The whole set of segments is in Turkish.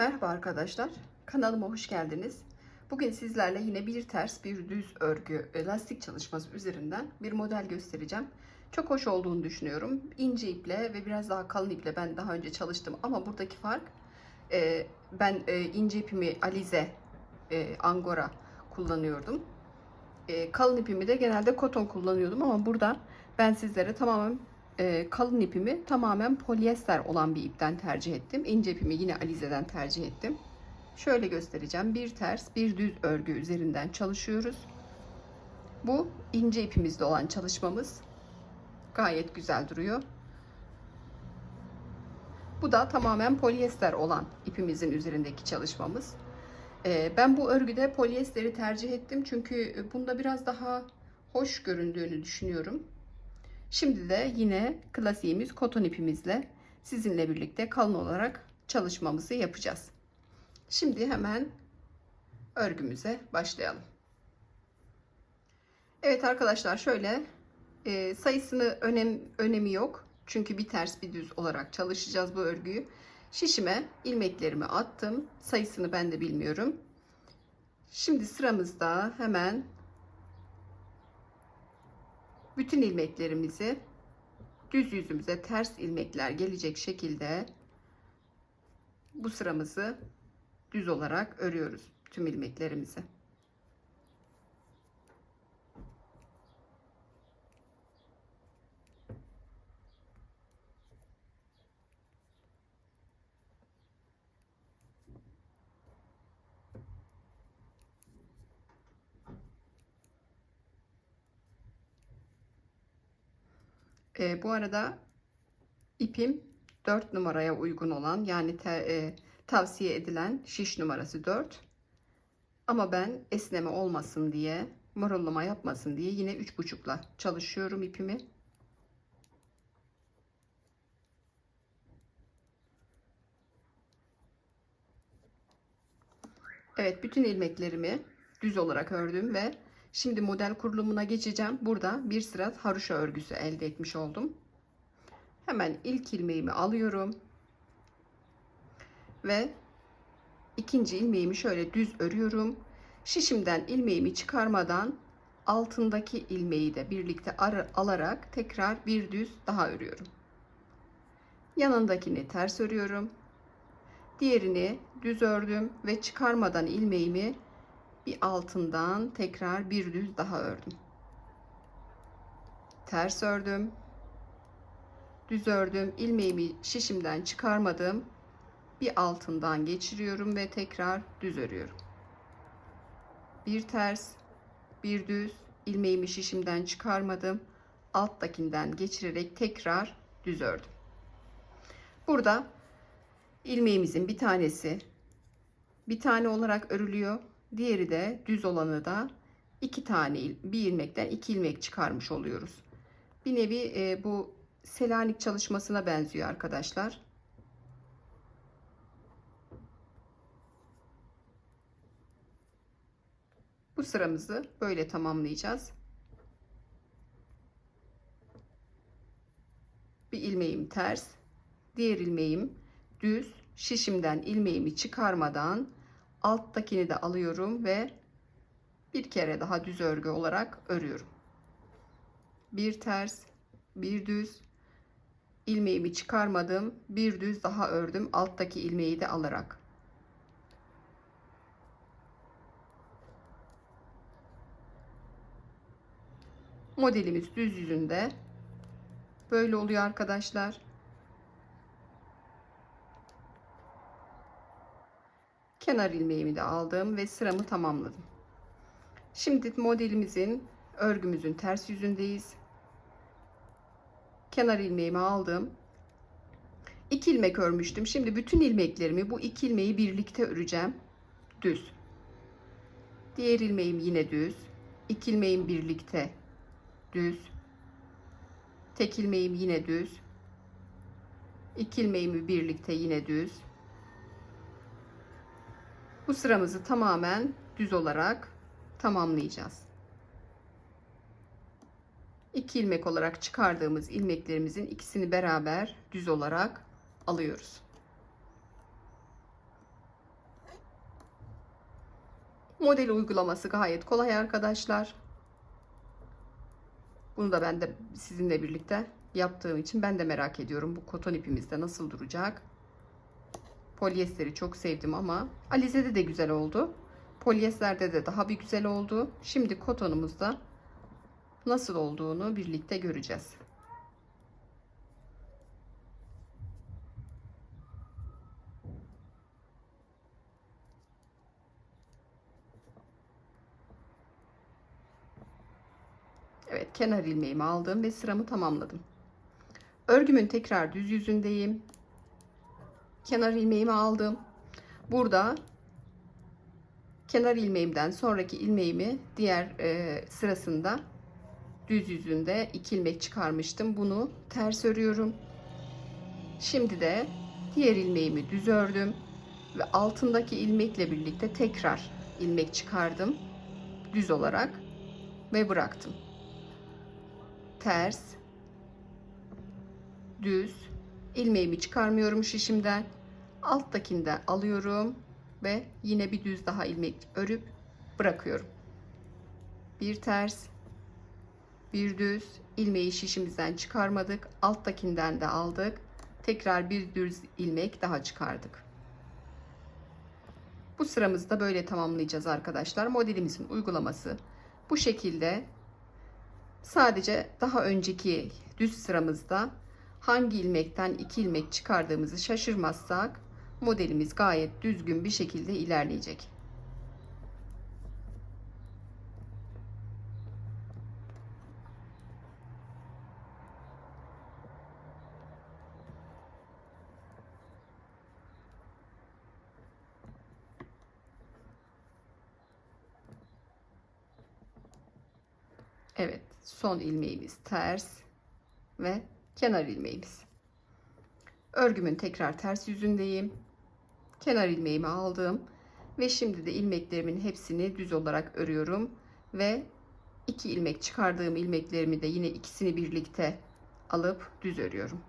Merhaba arkadaşlar, kanalıma hoş geldiniz. Bugün sizlerle yine bir ters bir düz örgü e, lastik çalışması üzerinden bir model göstereceğim. Çok hoş olduğunu düşünüyorum. İnce iple ve biraz daha kalın iple ben daha önce çalıştım ama buradaki fark e, ben e, ince ipimi Alize Angora kullanıyordum. Kalın ipimi de genelde koton kullanıyordum ama burada ben sizlere tamamen e, kalın ipimi tamamen polyester olan bir ipten tercih ettim. İnce ipimi yine Alize'den tercih ettim. Şöyle göstereceğim. Bir ters, bir düz örgü üzerinden çalışıyoruz. Bu ince ipimizde olan çalışmamız gayet güzel duruyor. Bu da tamamen polyester olan ipimizin üzerindeki çalışmamız. Ee, ben bu örgüde polyesteri tercih ettim çünkü bunda biraz daha hoş göründüğünü düşünüyorum. Şimdi de yine klasiğimiz koton ipimizle sizinle birlikte kalın olarak çalışmamızı yapacağız. Şimdi hemen örgümüze başlayalım. Evet arkadaşlar şöyle e, sayısını önem, önemi yok. Çünkü bir ters bir düz olarak çalışacağız bu örgüyü. Şişime ilmeklerimi attım. Sayısını ben de bilmiyorum. Şimdi sıramızda hemen bütün ilmeklerimizi düz yüzümüze ters ilmekler gelecek şekilde bu sıramızı düz olarak örüyoruz tüm ilmeklerimizi. E, bu arada ipim 4 numaraya uygun olan yani te, e, tavsiye edilen şiş numarası 4. Ama ben esneme olmasın diye, morullama yapmasın diye yine 3,5'la çalışıyorum ipimi. Evet, bütün ilmeklerimi düz olarak ördüm ve şimdi model kurulumuna geçeceğim. Burada bir sıra haroşa örgüsü elde etmiş oldum. Hemen ilk ilmeğimi alıyorum. Ve ikinci ilmeğimi şöyle düz örüyorum. Şişimden ilmeğimi çıkarmadan altındaki ilmeği de birlikte alarak tekrar bir düz daha örüyorum. Yanındakini ters örüyorum. Diğerini düz ördüm ve çıkarmadan ilmeğimi bir altından tekrar bir düz daha ördüm. Ters ördüm. Düz ördüm. ilmeğimi şişimden çıkarmadım. Bir altından geçiriyorum ve tekrar düz örüyorum. Bir ters, bir düz, ilmeğimi şişimden çıkarmadım. Alttakinden geçirerek tekrar düz ördüm. Burada ilmeğimizin bir tanesi bir tane olarak örülüyor. Diğeri de düz olanı da iki tane bir ilmekten iki ilmek çıkarmış oluyoruz. Bir nevi e, bu Selanik çalışmasına benziyor arkadaşlar. Bu sıramızı böyle tamamlayacağız. Bir ilmeğim ters, diğer ilmeğim düz. Şişimden ilmeğimi çıkarmadan alttakini de alıyorum ve bir kere daha düz örgü olarak örüyorum. Bir ters, bir düz, ilmeğimi çıkarmadım, bir düz daha ördüm alttaki ilmeği de alarak. Modelimiz düz yüzünde böyle oluyor arkadaşlar. Kenar ilmeğimi de aldım ve sıramı tamamladım. Şimdi modelimizin örgümüzün ters yüzündeyiz. Kenar ilmeğimi aldım. 2 ilmek örmüştüm. Şimdi bütün ilmeklerimi bu iki ilmeği birlikte öreceğim. Düz. Diğer ilmeğim yine düz. 2 ilmeğim birlikte düz. Tek ilmeğim yine düz. 2 ilmeğimi birlikte yine düz. Bu sıramızı tamamen düz olarak tamamlayacağız. 2 ilmek olarak çıkardığımız ilmeklerimizin ikisini beraber düz olarak alıyoruz. Model uygulaması gayet kolay arkadaşlar. Bunu da ben de sizinle birlikte yaptığım için ben de merak ediyorum bu koton ipimizde nasıl duracak. Polyesteri çok sevdim ama Alize'de de güzel oldu. Polyesterde de daha bir güzel oldu. Şimdi kotonumuzda nasıl olduğunu birlikte göreceğiz. Evet kenar ilmeğimi aldım ve sıramı tamamladım. Örgümün tekrar düz yüzündeyim. Kenar ilmeğimi aldım. Burada kenar ilmeğimden sonraki ilmeğimi diğer e, sırasında düz yüzünde iki ilmek çıkarmıştım. Bunu ters örüyorum. Şimdi de diğer ilmeğimi düz ördüm ve altındaki ilmekle birlikte tekrar ilmek çıkardım düz olarak ve bıraktım. Ters düz ilmeğimi çıkarmıyorum şişimden. Alttakinden alıyorum ve yine bir düz daha ilmek örüp bırakıyorum. Bir ters bir düz. İlmeği şişimizden çıkarmadık. Alttakinden de aldık. Tekrar bir düz ilmek daha çıkardık. Bu sıramızı da böyle tamamlayacağız arkadaşlar. Modelimizin uygulaması bu şekilde. Sadece daha önceki düz sıramızda hangi ilmekten iki ilmek çıkardığımızı şaşırmazsak modelimiz gayet düzgün bir şekilde ilerleyecek. Evet, son ilmeğimiz ters ve kenar ilmeğimiz. Örgümün tekrar ters yüzündeyim. Kenar ilmeğimi aldım ve şimdi de ilmeklerimin hepsini düz olarak örüyorum ve iki ilmek çıkardığım ilmeklerimi de yine ikisini birlikte alıp düz örüyorum.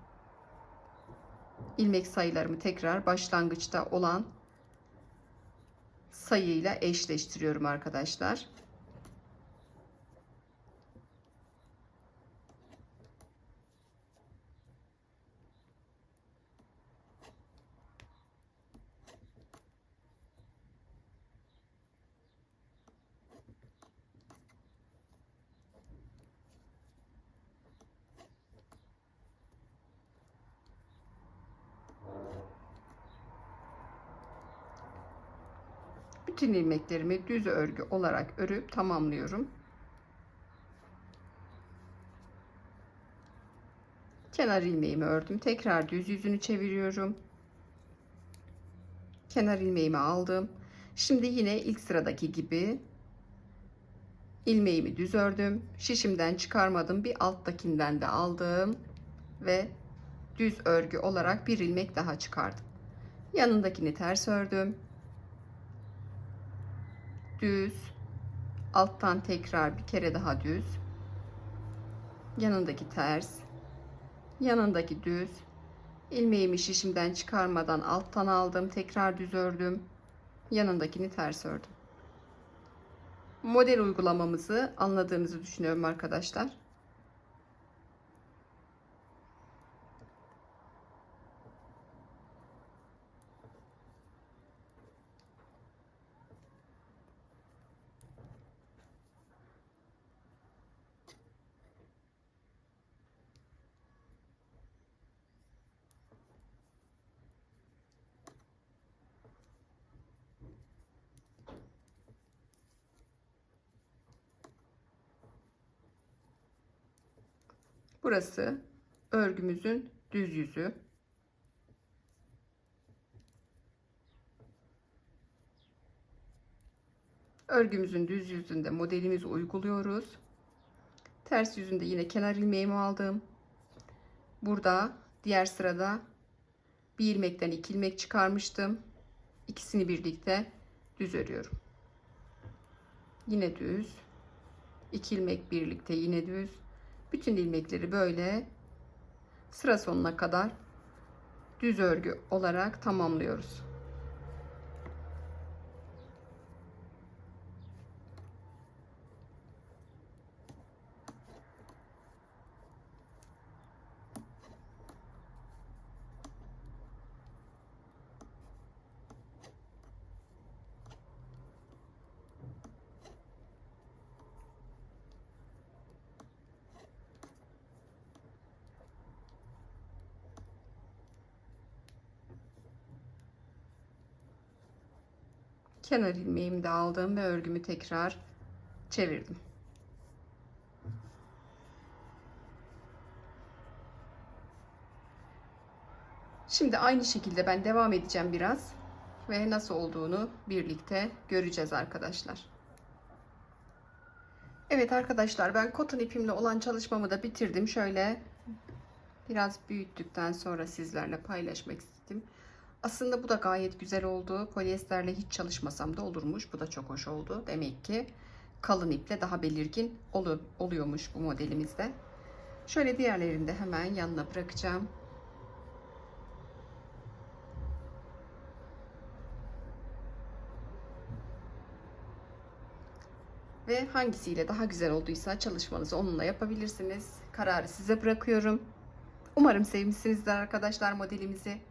İlmek sayılarımı tekrar başlangıçta olan sayıyla eşleştiriyorum arkadaşlar. Bütün ilmeklerimi düz örgü olarak örüp tamamlıyorum. Kenar ilmeğimi ördüm. Tekrar düz yüzünü çeviriyorum. Kenar ilmeğimi aldım. Şimdi yine ilk sıradaki gibi ilmeğimi düz ördüm. Şişimden çıkarmadım. Bir alttakinden de aldım ve düz örgü olarak bir ilmek daha çıkardım. Yanındakini ters ördüm düz. Alttan tekrar bir kere daha düz. Yanındaki ters. Yanındaki düz. İlmeğimi şişimden çıkarmadan alttan aldım. Tekrar düz ördüm. Yanındakini ters ördüm. Model uygulamamızı anladığınızı düşünüyorum arkadaşlar Burası örgümüzün düz yüzü. Örgümüzün düz yüzünde modelimizi uyguluyoruz. Ters yüzünde yine kenar ilmeğimi aldım. Burada diğer sırada bir ilmekten iki ilmek çıkarmıştım. İkisini birlikte düz örüyorum. Yine düz. iki ilmek birlikte yine düz bütün ilmekleri böyle sıra sonuna kadar düz örgü olarak tamamlıyoruz. Kenar ilmeğimi de aldım ve örgümü tekrar çevirdim. Şimdi aynı şekilde ben devam edeceğim biraz ve nasıl olduğunu birlikte göreceğiz arkadaşlar. Evet arkadaşlar ben koton ipimle olan çalışmamı da bitirdim. Şöyle biraz büyüttükten sonra sizlerle paylaşmak istedim. Aslında bu da gayet güzel oldu. Polyesterle hiç çalışmasam da olurmuş. Bu da çok hoş oldu. Demek ki kalın iple daha belirgin oluyormuş bu modelimizde. Şöyle diğerlerini de hemen yanına bırakacağım. Ve hangisiyle daha güzel olduysa çalışmanızı onunla yapabilirsiniz. Kararı size bırakıyorum. Umarım sevmişsinizdir arkadaşlar modelimizi.